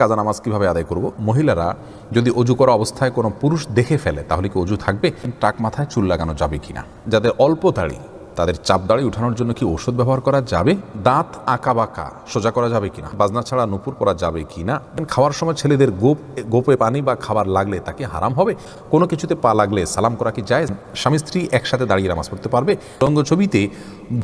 কাজা নামাজ কীভাবে আদায় করব? মহিলারা যদি অজু করা অবস্থায় কোনো পুরুষ দেখে ফেলে, তাহলে কি অজু থাকবে? টাক মাথায় চুল লাগানো যাবে কিনা? যাদের অল্প দাড়ি তাদের চাপ দাড়ি উঠানোর জন্য কি ওষুধ ব্যবহার করা যাবে? দাঁত আঁকা বাঁকা, সোজা করা যাবে কিনা? বাজনা ছাড়া নুপুর করা যাবে কিনা? খাওয়ার সময় ছেলেদের গোপ, গোপে পানি বা খাবার লাগলে তাকে হারাম হবে? কোনো কিছুতে পা লাগলে সালাম করা কি যায় স্বামী স্ত্রী একসাথে দাঁড়িয়ে নামাজ পড়তে পারবে? রঙ্গ ছবিতে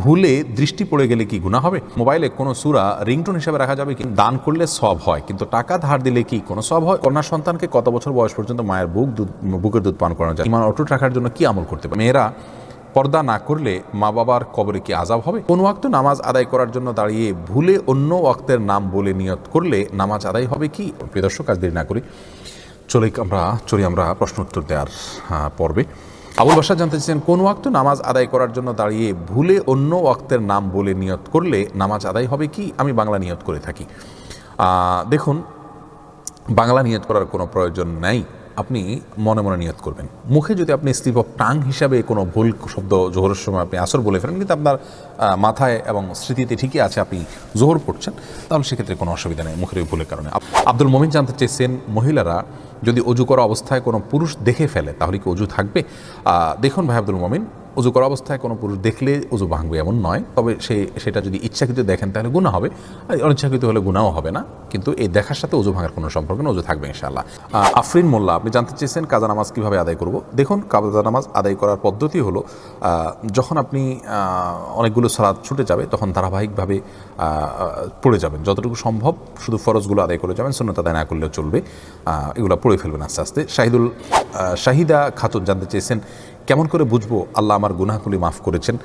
ভুলে দৃষ্টি পড়ে গেলে কি গুণা হবে? মোবাইলে কোনো সুরা, রিংটোন হিসেবে রাখা যাবে কি? দান করলে সব হয়, কিন্তু টাকা ধার দিলে কি কোনো সব হয়? কন্যা সন্তানকে কত বছর বয়স পর্যন্ত মায়ের বুক দুধ, বুকের দুধ পান করানো যায়? ইমান অটুট রাখার জন্য কি আমল করতে পারে? মেয়েরা পর্দা না করলে মা বাবার কবরে কি আজাব হবে? কোন ওয়াক্ত নামাজ আদায় করার জন্য দাঁড়িয়ে ভুলে অন্য ওয়াক্তের নাম বলে নিয়ত করলে নামাজ আদায় হবে কি? প্রিয় দর্শক কাজ দেরি না করি চলে আমরা, চলি আমরা প্রশ্ন উত্তর দেওয়ার পর্বে। আবুল বাসা জানতে চাইছেন কোন ওয়াক্ত নামাজ আদায় করার জন্য দাঁড়িয়ে ভুলে অন্য ওয়াক্তের নাম বলে নিয়ত করলে নামাজ আদায় হবে কি? আমি বাংলা নিয়ত করে থাকি। দেখুন, বাংলা নিয়ত করার কোনো প্রয়োজন নাই। আপনি মনে মনে নিয়ত করবেন। মুখে যদি আপনি স্লিপ অফ টাং হিসাবে কোনো ভুল শব্দ, জোহরের সময় আপনি আসর বলে ফেলেন, কিন্তু আপনার মাথায় এবং স্মৃতিতে ঠিকই আছে আপনি জোহর পড়ছেন, তাহলে সেক্ষেত্রে কোনো অসুবিধা নেই মুখের ওই ভুলের কারণে। আব্দুল মমিন জানতে চেয়েছেন, মহিলারা যদি অজু করা অবস্থায় কোনো পুরুষ দেখে ফেলে, তাহলে কি অজু থাকবে? দেখুন ভাই আব্দুল মমিন অজু করা অবস্থায় কোনো পুরুষ দেখলে অজু ভাঙবে এমন নয়। তবে সে সেটা যদি ইচ্ছাকৃত দেখেন তাহলে গুণা হবে। আর অনিচ্ছাকৃত হলে গুণাও হবে না। কিন্তু এই দেখার সাথে অজু ভাঙার কোনো সম্পর্ক না অজু থাকবে ইনশাআল্লাহ। আহ, আফরিন মোল্লা আপনি জানতে চেয়েছেন কাজা নামাজ কীভাবে আদায় করব? দেখুন কাজা নামাজ আদায় করার পদ্ধতি হলো যখন আপনি অনেকগুলো সালাদ ছুটে যাবে তখন ধারাবাহিকভাবে পড়ে যাবেন। যতটুকু সম্ভব শুধু ফরজগুলো আদায় করে যাবেন শূন্যতা আদায় না করলেও চলবে। এগুলো পড়ে ফেলবেন আস্তে আস্তে। শাহিদুল শাহিদা খাতুন জানতে চেয়েছেন কেমন করে বুঝব আল্লাহ আমার গুনাহগুলি মাফ করেছেন?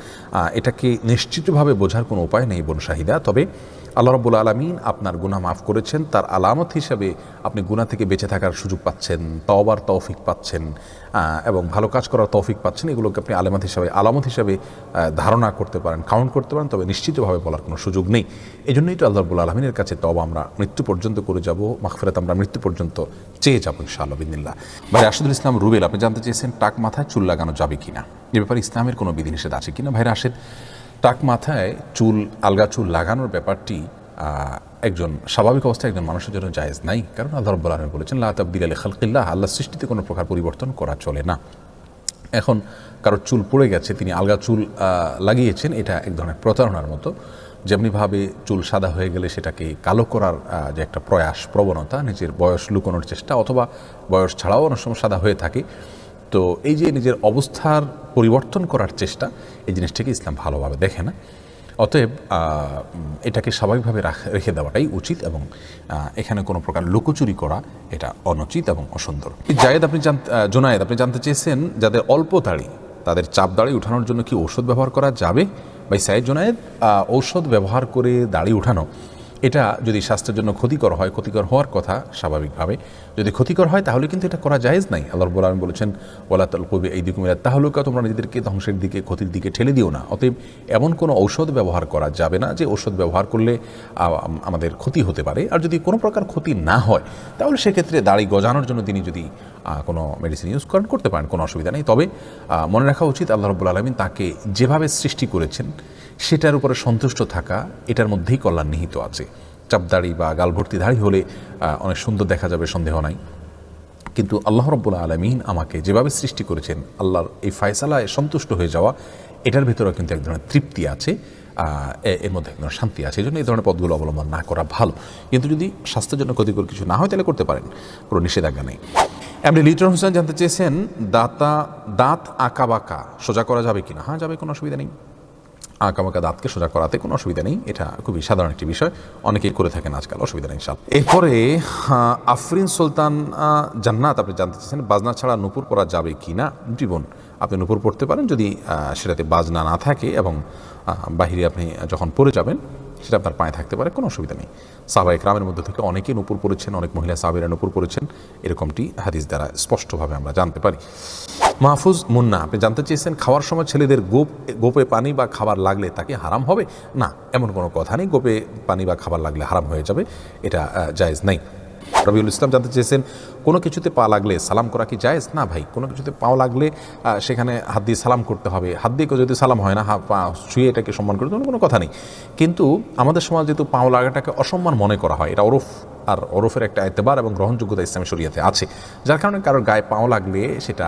এটাকে নিশ্চিতভাবে বোঝার কোনো উপায় নেই বোন শাহিদা? তবে আল্লাহ রব্বুল আলমিন আপনার গুনাহ মাফ করেছেন, তার আলামত হিসাবে আপনি গুনাহ থেকে বেঁচে থাকার সুযোগ পাচ্ছেন, তওবার তৌফিক পাচ্ছেন এবং ভালো কাজ করার তৌফিক পাচ্ছেন, এগুলোকে আপনি আলামত হিসাবে আলামত হিসাবে ধারণা করতে পারেন কাউন্ট করতে পারেন, তবে নিশ্চিতভাবে বলার কোনো সুযোগ নেই। এই জন্যই তো আল্লাহ রব্বুল আলমিনের কাছে তবা আমরা মৃত্যু পর্যন্ত করে যাব, মাগফিরাত আমরা মৃত্যু পর্যন্ত চেয়ে যাব ইনশাআল্লাহ বিদিল্লা ভাই রাশিদুল ইসলাম রুবেল, আপনি জানতে চেয়েছেন টাক মাথায় চুল লাগানো যাবে কিনা? এ ব্যাপারে ইসলামের কোনো বিধিনিষেধ আছে কিনা? ভাই রাশেদ, টাক মাথায় চুল, আলগা চুল লাগানোর ব্যাপারটি একজন স্বাভাবিক অবস্থায় একজন মানুষের জন্য জায়েজ নাই। কারণ আল্লাহ রব্বুল আলমী বলেছেন, লা তাবদিল আলী খালকিল্লাহ আল্লাহ সৃষ্টিতে কোনো প্রকার পরিবর্তন করা চলে না। এখন কারোর চুল পড়ে গেছে, তিনি আলগা চুল লাগিয়েছেন, এটা এক ধরনের প্রতারণার মতো। যেমনিভাবে চুল সাদা হয়ে গেলে সেটাকে কালো করার যে একটা প্রয়াস প্রবণতা নিজের বয়স লুকোনোর চেষ্টা অথবা বয়স ছাড়াও অনেক সময় সাদা হয়ে থাকে তো এই যে নিজের অবস্থার পরিবর্তন করার চেষ্টা এই জিনিসটাকে ইসলাম ভালোভাবে দেখে না। অতএব এটাকে স্বাভাবিকভাবে রাখ- দেওয়াটাই উচিত এবং এখানে কোনো প্রকার লুকোচুরি করা এটা অনুচিত এবং অসুন্দর। জায়েদ আপনি আহ, জোনায়েদ আপনি জানতে চেয়েছেন যাদের অল্প দাড়ি তাদের চাপ দাড়ি উঠানোর জন্য কি ওষুধ ব্যবহার করা যাবে? ভাই সাইদ জোনায়েদ ঔষধ ব্যবহার করে দাড়ি উঠানো এটা যদি স্বাস্থ্যের জন্য ক্ষতিকর হয়, ক্ষতিকর হওয়ার কথা স্বাভাবিকভাবে। যদি ক্ষতিকর হয়, তাহলে কিন্তু এটা করা জায়েজ নাই। আল্লাহ আলম বলেছেন ওলাতাল কবি এই দিকে মিলা তাহলুকা তোমরা নিজেদেরকে ধ্বংসের দিকে, ক্ষতির দিকে ঠেলে দিও না। অতএব এমন কোনো ঔষধ ব্যবহার করা যাবে না যে ঔষধ ব্যবহার করলে আমাদের ক্ষতি হতে পারে। আর যদি কোনো প্রকার ক্ষতি না হয়, তাহলে সেক্ষেত্রে দাড়ি গজানোর জন্য তিনি যদি কোনো মেডিসিন ইউজ করেন, করতে পারেন, কোনো অসুবিধা নেই। তবে মনে রাখা উচিত, আল্লাহ রব্বুল আলমিন তাকে যেভাবে সৃষ্টি করেছেন, সেটার উপরে সন্তুষ্ট থাকা, এটার মধ্যেই কল্যাণ নিহিত আছে। চাপদাড়ি বা গালভর্তি দাড়ি হলে অনেক সুন্দর দেখা যাবে, সন্দেহ নাই। কিন্তু আল্লাহ রব্বুল আলমিন আমাকে যেভাবে সৃষ্টি করেছেন, আল্লাহর এই ফায়সালায় সন্তুষ্ট হয়ে যাওয়া, এটার ভিতরেও কিন্তু এক ধরনের তৃপ্তি আছে এর মধ্যে এক ধরনের শান্তি আছে। এই জন্য এই ধরনের পদগুলো অবলম্বন না করা ভালো। কিন্তু যদি স্বাস্থ্যের জন্য ক্ষতিকর কিছু না হয়, তাহলে করতে পারেন। কোনো নিষেধাজ্ঞা নেই। এমনি লিটন হোসেন জানতে চেয়েছেন, দাঁতা, দাঁত আঁকা বাঁকা, সোজা করা যাবে কি না হ্যাঁ যাবে, কোনো অসুবিধা নেই। আঁকাবাঁকা দাঁতকে সোজা করাতে কোনো অসুবিধা নেই। এটা খুবই সাধারণ একটি বিষয়। অনেকেই করে থাকেন আজকাল, অসুবিধা নেই ইনশাল এরপরে আফরিন সুলতান জান্নাত, আপনি জানতে চাইছেন বাজনা ছাড়া নুপুর পরা যাবে কি না? জীবন, আপনি নুপুর পড়তে পারেন। যদি সেটাতে বাজনা না থাকে এবং বাহিরে আপনি যখন পড়ে যাবেন, সেটা আপনার পায়ে থাকতে পারে, কোনো অসুবিধা নেই। সাহবা ইকরামের মধ্যে থেকে অনেকেই নুপুর পড়েছেন, অনেক মহিলা সাহাবিরা নুপুর পড়েছেন। এরকমটি হাদিস দ্বারা স্পষ্টভাবে আমরা জানতে পারি। মাহফুজ মুন্না, আপনি জানতে চেয়েছেন খাওয়ার সময় ছেলেদের গোপ, গোপে পানি বা খাবার লাগলে তাকে হারাম হবে? না, এমন কোনো কথা নেই। গোপে পানি বা খাবার লাগলে হারাম হয়ে যাবে, এটা জায়েজ নাই। রবিউল ইসলাম জানতে চেয়েছেন, কোনো কিছুতে পা লাগলে সালাম করা কি জায়েজ? না ভাই, কোনো কিছুতে পাও লাগলে সেখানে হাত দিয়ে সালাম করতে হবে। হাত দিয়ে যদি সালাম হয় না পা ছুঁয়ে এটাকে সম্মান করতে কোনো কথা নেই। কিন্তু আমাদের সমাজ যেহেতু পাও লাগাটাকে অসম্মান মনে করা হয়, এটা ওরফ, আর ওরফের একটা এতেবার এবং গ্রহণযোগ্যতা ইসলামী শরিয়াতে আছে। যার কারণে কারোর গায়ে পাও লাগলে সেটা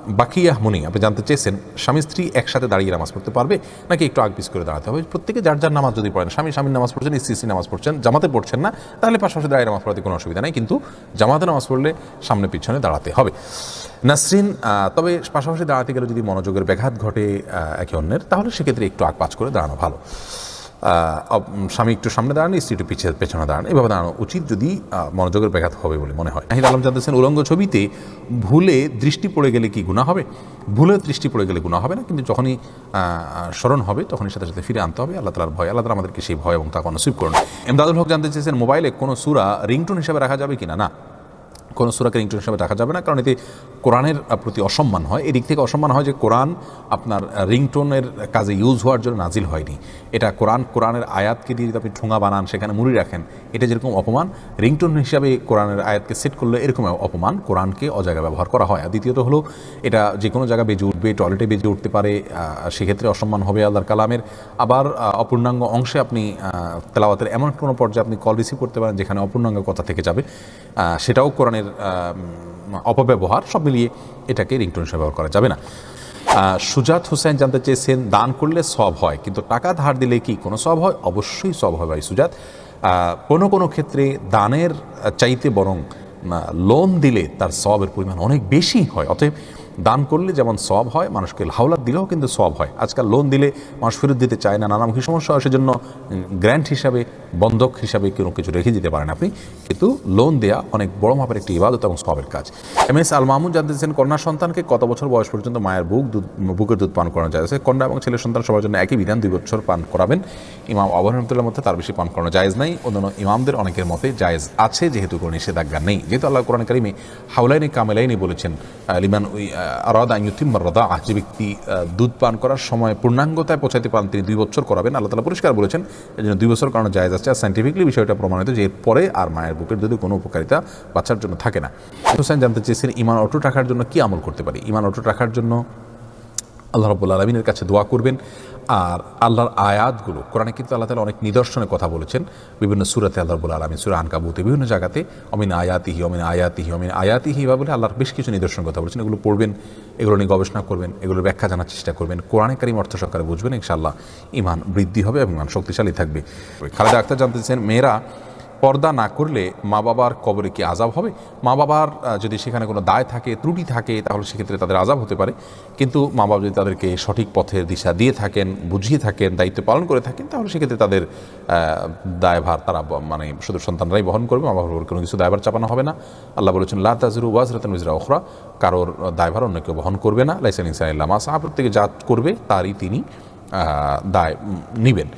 আহ, বাকিয়াহ মুনি আপনি জানতে চেয়েছেন স্বামী স্ত্রী একসাথে দাঁড়িয়ে নামাজ পড়তে পারবে? নাকি একটু আগ পিছ করে দাঁড়াতে হবে? প্রত্যেকে যার যার নামাজ যদি পড়েন স্বামী স্বামীর নামাজ পড়ছেন স্ত্রী নামাজ পড়ছেন জামাতে পড়ছেন না তাহলে পাশাপাশি দাঁড়িয়ে নামাজ পড়াতে কোনো অসুবিধা নেই কিন্তু জামাতে নামাজ পড়লে সামনে পিছনে দাঁড়াতে হবে। নাসরিন তবে পাশাপাশি দাঁড়াতে গেলে যদি মনোযোগের ব্যাঘাত ঘটে একে অন্যের তাহলে সেক্ষেত্রে একটু আগ পাছ করে দাঁড়ানো ভালো। স্বামী একটু সামনে দাঁড়ান, স্ত্রী একটু পিছিয়ে পেছনে দাঁড়ান। এভাবে দাঁড়ানো উচিত যদি মনোযোগের ব্যাঘাত হবে বলে মনে হয়। নাহিদ আলম জানতেছেন, উলঙ্গ ছবিতে ভুলে দৃষ্টি পড়ে গেলে কি গুণা হবে? ভুলে দৃষ্টি পড়ে গেলে গুণা হবে না, কিন্তু যখনই স্মরণ হবে, তখনই সাথে সাথে ফিরে আনতে হবে। আল্লাহ তালার ভয়, আল্লাহ তালা আমাদেরকে সেই ভয় এবং তাকে নসিব করুন। এমদাদুল হক জানতে চেয়েছেন, মোবাইলে কোনো সুরা রিংটোন হিসাবে রাখা যাবে কিনা? না। কোনো সুরাকে রিংটোন হিসাবে রাখা যাবে না, কারণ এতে কোরআনের প্রতি অসম্মান হয়। এদিক থেকে অসম্মান হয় যে কোরআন আপনার রিংটোনের কাজে ইউজ হওয়ার জন্য নাজিল হয়নি। এটা কোরআন, কোরআনের আয়াতকে দিয়ে যদি আপনি ঠোঙা বানান, সেখানে মুড়ি রাখেন, এটা যেরকম অপমান, রিংটোন হিসাবে কোরআনের আয়াতকে সেট করলে এরকম অপমান, কোরআনকে অজায়গা ব্যবহার করা হয়। আর দ্বিতীয়ত হলো, এটা যে কোনো জায়গায় বেজে উঠবে টয়লেটে বেজে উঠতে পারে সেক্ষেত্রে অসম্মান হবে আল্লাহর কালামের। আবার অপূর্ণাঙ্গ অংশে আপনি তেলাওয়াতের এমন কোনো পর্যায়ে আপনি কল রিসিভ করতে পারেন, যেখানে অপূর্ণাঙ্গ কথা থেকে যাবে। সেটাও কোরআনের আহ, অপব্যবহার সব মিলিয়ে এটাকে রিংটোন হিসেবে ব্যবহার করা যাবে না। সুজাত হোসেন জানতে চেয়েছেন দান করলে সব হয় কিন্তু টাকা ধার দিলে কি কোনো সব হয়? অবশ্যই সব হয় ভাই সুজাত। কোনো কোনো ক্ষেত্রে দানের চাইতে বরং লোন দিলে তার সবের পরিমাণ অনেক বেশি হয় অতএব দান করলে যেমন সব হয়, মানুষকে হাওলাত দিলেও কিন্তু সব হয়। আজকাল লোন দিলে মানুষ ফেরত দিতে চায় না নানামুখী সমস্যা হয়, সেজন্য গ্র্যান্ট হিসাবে, বন্ধক হিসাবে কোনো কিছু রেখে দিতে পারেন আপনি। কিন্তু লোন দেয়া অনেক বড় মাপের একটি ইবাদত এবং সবের কাজ। এম এস আল মাহমুদ জানতে চাইছেন, কন্যা সন্তানকে কত বছর বয়স পর্যন্ত মায়ের বুক দুধ, বুকের দুধ পান করানো যায়? কন্যা এবং ছেলে সন্তান সবার জন্য একই বিধান, দুই বছর পান করাবেন। ইমাম আবহাওয়া রহমতুল্লাহ মধ্যে তার বেশি পান করানো জায়েজ নাই। অন্যান্য ইমামদের অনেকের মতে জায়েজ আছে, যেহেতু কোনো নিষেধাজ্ঞা নেই। যেহেতু আল্লাহ কোরআন কারিমে হাউলাইনি কামেলাইনি বলেছেন লিমান আরাদা ইউতিম্মার রদা যে ব্যক্তি দুধ পান করার সময় পূর্ণাঙ্গতায় পৌঁছাতে পান, তিনি দুই বছর করাবেন। আল্লাহ তালা পরিষ্কার বলেছেন, এই জন্য দুই বছর কারণ যায় আছে। আর সাইন্টিফিকলি বিষয়টা প্রমাণিত যে এরপরে আর মায়ের বুকের যদি কোনো উপকারিতা বাচ্চার জন্য থাকে না। হোসেন জানতে চেয়েছেন ইমান অটুট রাখার জন্য কি আমল করতে পারি? ইমান অটুট রাখার জন্য আল্লাহ রব্বুল আলমিনের কাছে দোয়া করবেন। আর আল্লাহর আয়াতগুলো, কোরআনে কিন্তু আল্লাহ তালা অনেক নিদর্শনের কথা বলেছেন। বিভিন্ন সুরাতে আল্লাহ রব্বুল আলমিন, সুরা আনকাবুতে বিভিন্ন জায়গাতে অমিন আয়াতিহি অমিন আয়াতিহি অমিন আয়াতিহি বা বলে আল্লাহর বেশ কিছু নিদর্শন কথা বলেছেন। এগুলো পড়বেন, এগুলো নিয়ে গবেষণা করবেন, এগুলোর ব্যাখ্যা জানার চেষ্টা করবেন। কোরআনে কারিম অর্থ সহকারে বুঝবেন, ইনশাআল্লাহ ইমান বৃদ্ধি হবে এবং ইমান শক্তিশালী থাকবে। খালেদা আক্তার জানতে চান মেয়েরা পর্দা না করলে মা বাবার কবরে কি আজাব হবে? মা বাবার যদি সেখানে কোনো দায় থাকে, ত্রুটি থাকে, তাহলে সেক্ষেত্রে তাদের আজাব হতে পারে। কিন্তু মা বাবা যদি তাদেরকে সঠিক পথের দিশা দিয়ে থাকেন, বুঝিয়ে থাকেন, দায়িত্ব পালন করে থাকেন, তাহলে সেক্ষেত্রে তাদের দায়ভার তারা মানে শুধু সন্তানরাই বহন করবে মা বাবার কোনো কিছু দায়ভার চাপানো হবে না। আল্লাহ বলেছেন, লা তাজরু ওয়াজ রাতন মিজরা ওখরা কারোর দায়ভার অন্য কেউ বহন করবে না। লাইসেন ইনসান ইল্লামা সাহা প্রত্যেকে যা করবে, তারই তিনি দায় নিবেন।